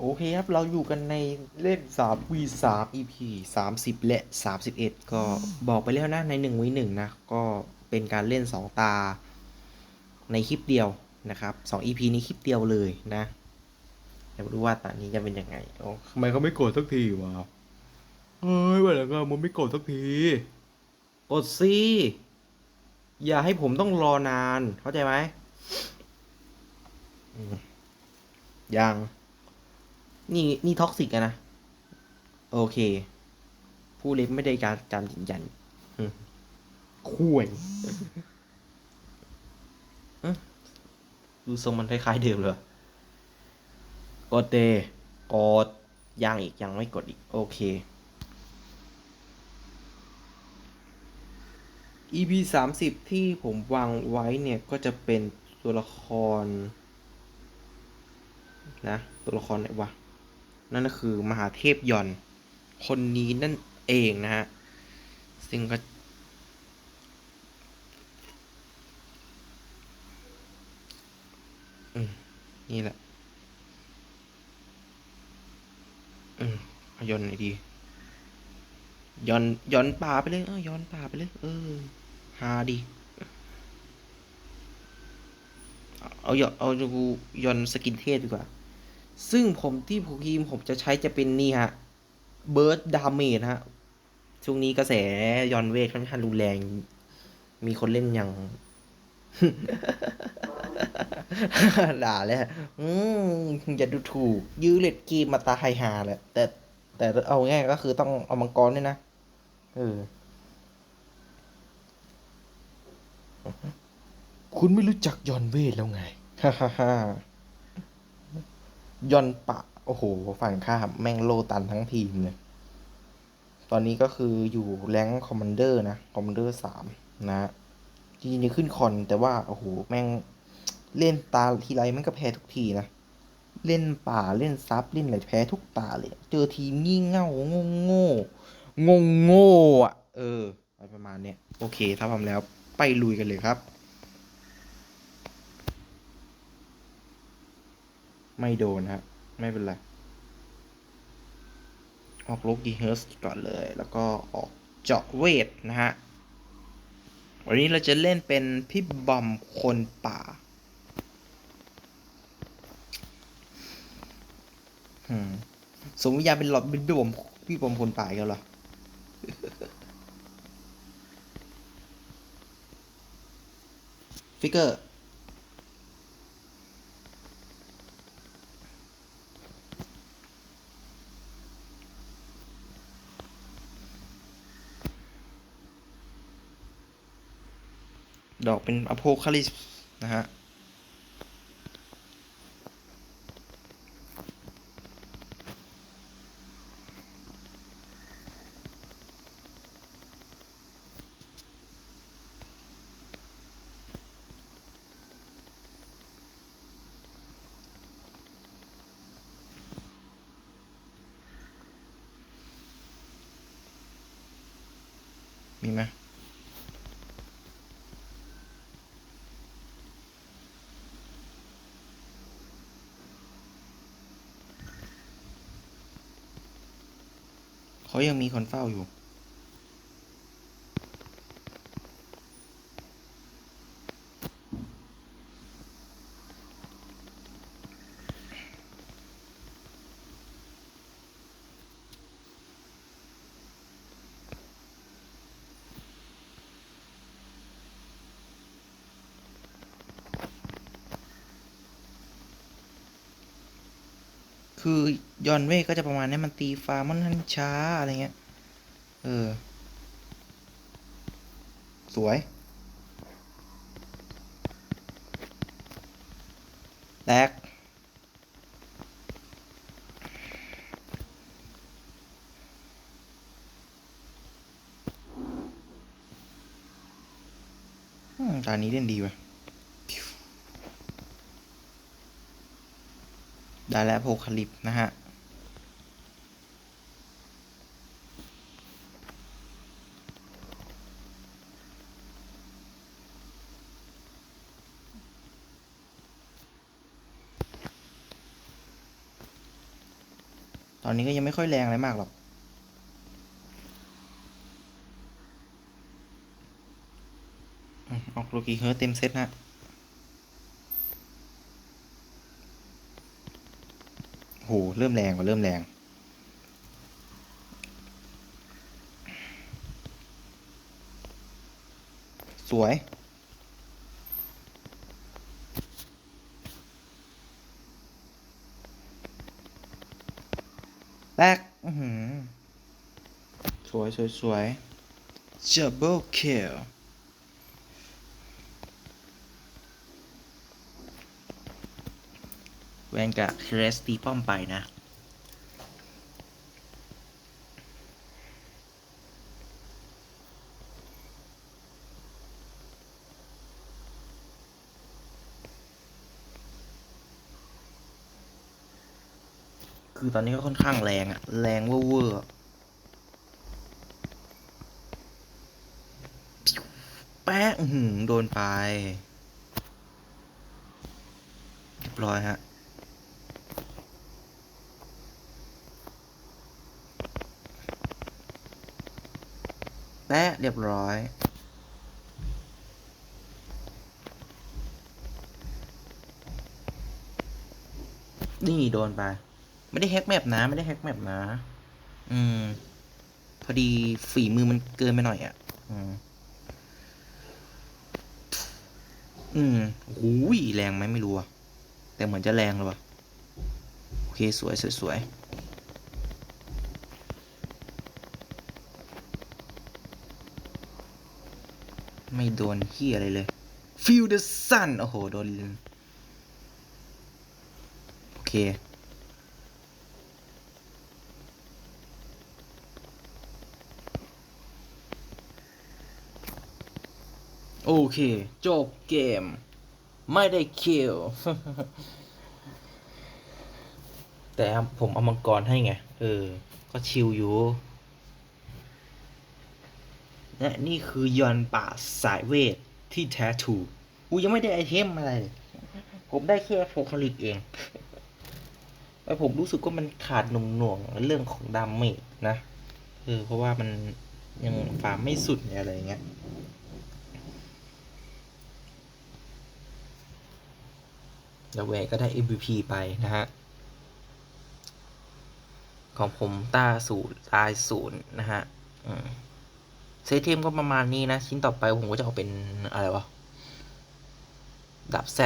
โอเคครับ เราอยู่กันในเล่น3 v 3 EP 30 และ 31 ก็บอกไปแล้วนะ ใน1 v 1นะ ก็เป็นการเล่น 2 ตา ในคลิปเดียวนะครับ 2 EP นี้คลิปเดียวเลยนะเดี๋ยวดูว่าตานี้จะเป็นยังไงโอ้ทำไมเขาไม่กดสักทีวะเฮ้ยวันหลังก็มันไม่กดสักทีกดสิอย่าให้ผมต้องรอนาน เข้าใจไหมอืมยัง นี่นี่ท็อกซิกนะ โอเค ผู้เล่นไม่ได้การการยืนยันอืมข่วยอืมดูทรงมันคล้ายๆเดิมเลยกดเตกดยังอีกยังไม่กดอีก โอเค EP สามสิบที่ผมวางไว้เนี่ยก็จะเป็นตัวละคร นะ ตัวละครไหนวะ นั่นก็คือมหาเทพยอนต์คนนี้นั่นเองนะฮะซึ่งก็นี่แหละอืมเอายอนต์ไหนดีย้อนย้อนป่าไปเลยเออย้อนป่าไปเลย เออฮาดี เอาเอาเอาดูย้อนสกินเทสดีกว่า ซึ่งผมที่ผมทีมผมจะใช้จะเป็นนี่ฮะเบิร์ดดาเมจฮะ ช่วงนี้กระแสยอนเวทค่อนข้างรุนแรง มีคนเล่นอย่าง ด่าเลยอืมอย่าดูถูก ยื้อเล็ดเกีมมาตาไฮฮาแหละแต่ แต่เอาง่ายก็คือต้องเอามังกรด้วยนะ เออ คุณไม่รู้จักยอนเวทแล้วไง ฮ่าฮ่าฮ่า ยอนปะ โอ้โห ฝั่งข้ามแม่งโลตันทั้งทีมเลย ตอนนี้ก็คืออยู่แรงคอมมานเดอร์นะ คอมมานเดอร์สามนะจริงๆจะขึ้นคอน แต่ว่า โอ้โห แม่งเล่นตาทีไรมันก็แพ้ทุกทีนะ เล่นป่าเล่นซับเล่นอะไรแพ้ทุกตาเลย เจอทีมงี่เง่าโง่โง่งงโง่อะเอออะไรประมาณเนี้ยโอเค ถ้าพร้อมแล้วไปลุยกันเลยครับ ไม่โดนฮะไม่เป็นไร ออกโลกีเฮิร์สก่อนเลย แล้วก็ออกเจาะเวทนะฮะ วันนี้เราจะเล่นเป็นพี่บอมคนป่าสมมติยาเป็นหลอดเป็นพี่บอมพี่บอมคนป่าอีกันเหรอฟิกเกอร์ ดอกเป็นอโพคาลิสนะฮะมีไหม เขายังมีคนเฝ้าอยู่ คือยอนเว่ก็จะประมาณนี้มันตีฟ้ามันทันช้าอะไรเงี้ย เออ สวยแตกอืมตานี้เล่นดีว่ะ ด้แล้วโพคาลิปนะฮะตอนนี้ก็ยังไม่ค่อยแรงอะไรมากหรอก ออกโลกีเฮิร์เต็มเซตนะ โหเริ่มแรงกว่าเริ่มแรง สวยแบกอื้อหือสวยสวยสวย double kill แวนกับเครสตีป้อมไปนะ คือตอนนี้ก็ค่อนข้างแรงอะแรงเวอร์เวอร์แป๊ะหือโดนไป เรียบร้อยฮะ แปะเรียบร้อย นี่โดนไป ไม่ได้แฮกแมปนะ ไม่ได้แฮกแมปนะ อืม พอดีฝีมือมันเกินไปหน่อยอะ อืม อืมหูยแรงไหมไม่รู้อะแต่เหมือนจะแรงเลยว่ะโอเค สวยสวยสวย ไม่โดนที่อะไรเลย Feel the sun โอ้โห โดน โอเค โอเค จบเกม ไม่ได้คิวแต่ผมเอามังกรให้ไง เออ ก็ชิลอยู่ และนี่คือยอนป่าสายเวทที่แท้ถูกกูยังไม่ได้ไอเทมอะไร ผมได้แค่โฟคลิกเองแต่ผมรู้สึกว่ามันขาดหน่วงๆเรื่องของดามเมจนะเออเพราะว่ามันยังฟาร์มไม่สุดอะไรเงี้ยแล้วแวก็ได้ MVP ไปนะฮะ ของผมต้าศูนย์ตายศูนย์นะฮะ อืม เซตเทมก็ประมาณนี้นะ ชิ้นต่อไปผมก็จะเอาเป็นอะไรวะ ดับแซ